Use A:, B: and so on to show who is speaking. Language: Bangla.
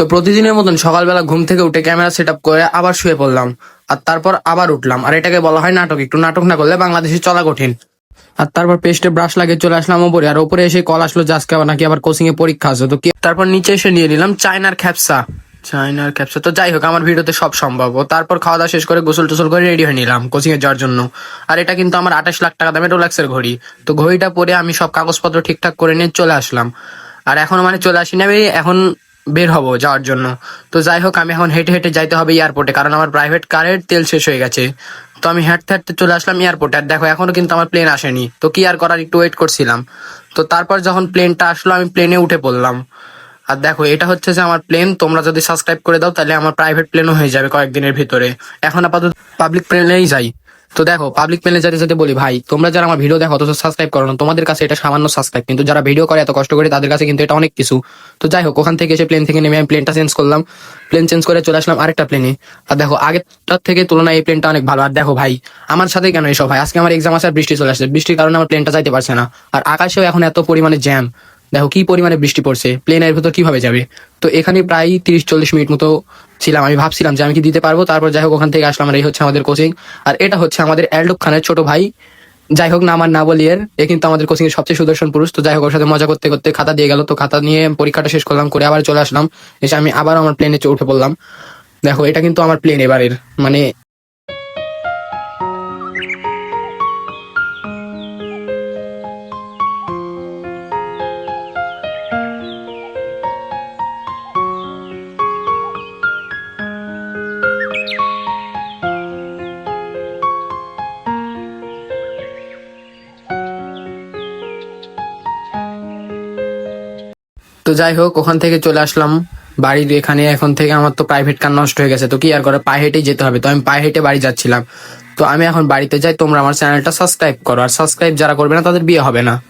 A: তো প্রতিদিনের মতন সকালবেলা ঘুম থেকে উঠে ক্যামেরা সেট করে আবার শুয়ে পড়লাম। আর তারপর আবার উঠলাম। আর এটাকে বলা হয় নাটক। একটু নাটক না করলে বাংলাদেশে চলা কঠিন। আর তারপর পেস্টে ব্রাশ লাগিয়ে চলে আসলাম ওপরে। আর ওপরে এসে কল আসলো আবার নাকি আবার কোচিং এ পরীক্ষা আছে? তো তারপর নিচে এসে নিয়ে নিলাম চায়নার খ্যাপসা। চায়নার খ্যাপসা। তো যাই হোক, আমার ভিডিওতে সব সম্ভব। ও তারপর খাওয়া দাওয়া শেষ করে গোসল টোসল করে রেডি হয়ে নিলাম কোচিং এ যাওয়ার জন্য। আর এটা কিন্তু আমার আঠাশ লাখ টাকা দামের রোলাক্সের ঘড়ি। তো ঘড়িটা পরে আমি সব কাগজপত্র ঠিকঠাক করে নিয়ে চলে আসলাম। আর এখনও মানে চলে আসিনি আমি, এখন বের হব যাওয়ার জন্য। তো যাই হোক, আমি এখন হেঁটে হেঁটে যাইতে হবে এয়ারপোর্টে কারণ আমার প্রাইভেট কারের তেল শেষ হয়ে গেছে। তো আমি হাঁটতে হাঁটতে চলে আসলাম এয়ারপোর্টে আর দেখো, এখনও কিন্তু আমার প্লেন আসেনি। তো কি আর করার, একটু ওয়েট করছিলাম। তো তারপর যখন প্লেনটা আসলো, আমি প্লেনে উঠে পড়লাম। আর দেখো, এটা হচ্ছে যে আমার প্লেন তোমরা যদি সাবস্ক্রাইব করে দাও, তাহলে আমার প্রাইভেট প্লেনও হয়ে যাবে কয়েকদিনের ভিতরে। এখন আপাতত পাবলিক প্লেনেই যাই। তো দেখো পাবলিক প্লেনে যেতে যেতে বলি, ভাই, তোমরা যারা আমার ভিডিও দেখো, অথচ সাবস্ক্রাইব করো না, তোমাদের কাছে এটা সামান্য সাবস্ক্রাইব কিন্তু যারা ভিডিও করে, এত কষ্ট করে, তাদের কাছে কিন্তু এটা অনেক কিছু। তো যাই হোক, ওখান থেকে এসে প্লেন থেকে নেমে আমি প্লেনটা চেঞ্জ করলাম। প্লেন চেঞ্জ করে চলে আসলাম আরেকটা প্লেনে আর দেখো, আগেরটার থেকে তুলনায় এই প্লেনটা অনেক ভালো। আর দেখো, ভাই, আমার সাথে কেন এসব, ভাই? আজকে আমার এক্সাম আছে আর বৃষ্টি চলে আসছে। বৃষ্টির কারণে আমার প্লেনটা যাইতে পারছে না। আর আকাশেও এখন এত পরিমাণে জ্যাম দেখো কি পরিমাণে বৃষ্টি পড়ছে? প্লেনের ভেতর কীভাবে যাবে? তো এখানে প্রায় তিরিশ চল্লিশ মিনিট মতো ছিলাম। আমি ভাবছিলাম যে আমি কি দিতে পারব? তারপর যাই হোক, ওখান থেকে আসলাম আর এই হচ্ছে আমাদের কোচিং আর এটা হচ্ছে আমাদের এলডুক খানের ছোট ভাই। যাই হোক না আমার না বলি এর এ কিন্তু আমাদের কোচিং এর সবচেয়ে সুদর্শন পুরুষ। তো যাই হোক, ওর সাথে মজা করতে করতে খাতা দিয়ে গেল। তো খাতা নিয়ে পরীক্ষাটা শেষ করলাম, করে আবার চলে আসলাম। এসে আমি আবার আমার প্লেনে উঠে পড়লাম। দেখো, এটা কিন্তু আমার প্লেন এবারের। মানে তো যাই হোক, ওখান থেকে চলে আসলাম। বাড়ির এখানে, এখন থেকে আমার তো প্রাইভেট কার নষ্ট হয়ে গেছে। তো কি আর করে, পায়ে হেঁটেই যেতে হবে। তো আমি পায়ে হেঁটে বাড়ি যাচ্ছিলাম। তো আমি এখন বাড়িতে যাই, তোমরা আমার চ্যানেলটা সাবস্ক্রাইব করো। আর সাবস্ক্রাইব যারা করবে না, তাদের বিয়ে হবে না।